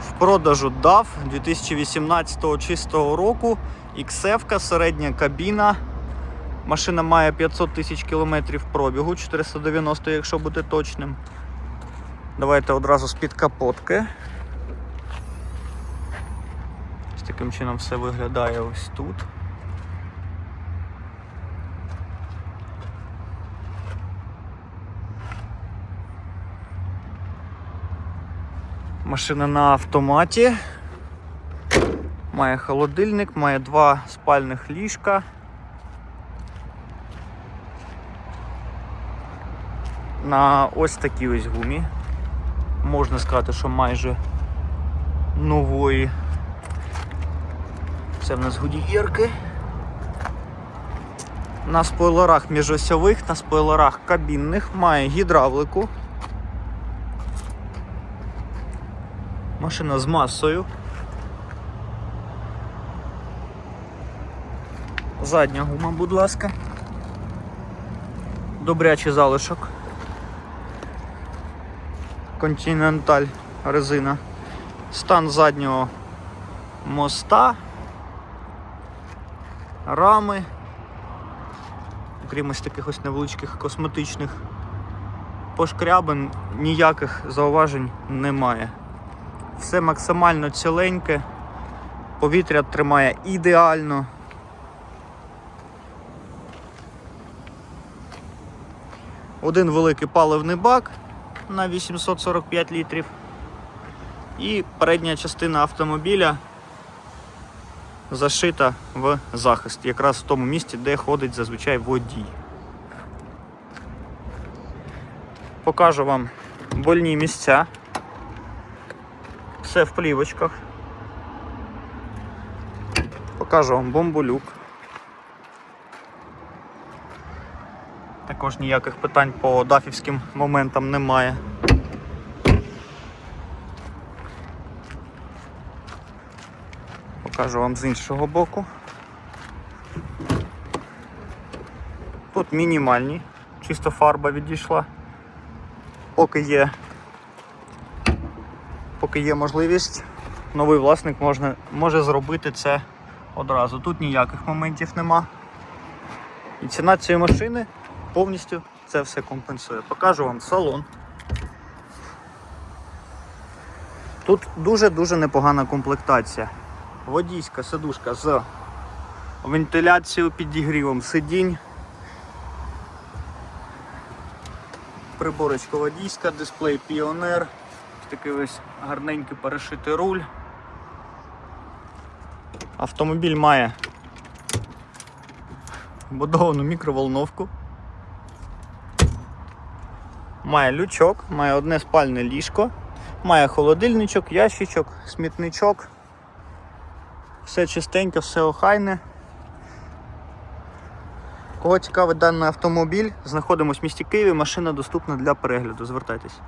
В продажу DAF 2018 чистого року. XF, середня кабіна. Машина має 500 тисяч кілометрів пробігу, 490, якщо бути точним. Давайте одразу з-під капотки. Ось таким чином все виглядає ось тут. Машина на автоматі. Має холодильник, має два спальних ліжка. На ось такій ось гумі. Можна сказати, що майже нової. Це в нас гудієрки. На спойлерах міжосьових, на спойлерах кабінних, має гідравлику. Машина з масою. Задня гума, будь ласка. Добрячий залишок. Continental резина. Стан заднього моста. Рами. Окрім ось таких ось невеличких косметичних пошкрябин, ніяких зауважень немає. Все максимально ціленьке, повітря тримає ідеально. Один великий паливний бак на 845 літрів. І передня частина автомобіля зашита в захист, якраз в тому місці, де ходить зазвичай водій. Покажу вам больні місця. Все в плівочках. Покажу вам бомболюк. Також ніяких питань по дафівським моментам немає. Покажу вам з іншого боку. Тут мінімальні, чисто фарба відійшла. Поки є, поки є можливість, новий власник можна, може зробити це одразу. Тут ніяких моментів нема. І ціна цієї машини повністю це все компенсує. Покажу вам салон. Тут дуже-дуже непогана комплектація. Водійська сидушка з вентиляцією, підігрівом сидінь. Приборочка водійська, дисплей Піонер, такий ось гарненький перешитий руль. Автомобіль має вбудовану мікроволновку. Має лючок, має одне спальне ліжко, має холодильничок, ящичок, смітничок. Все чистенько, все охайне. Кого цікавить даний автомобіль, знаходимося в місті Києві, машина доступна для перегляду. Звертайтесь.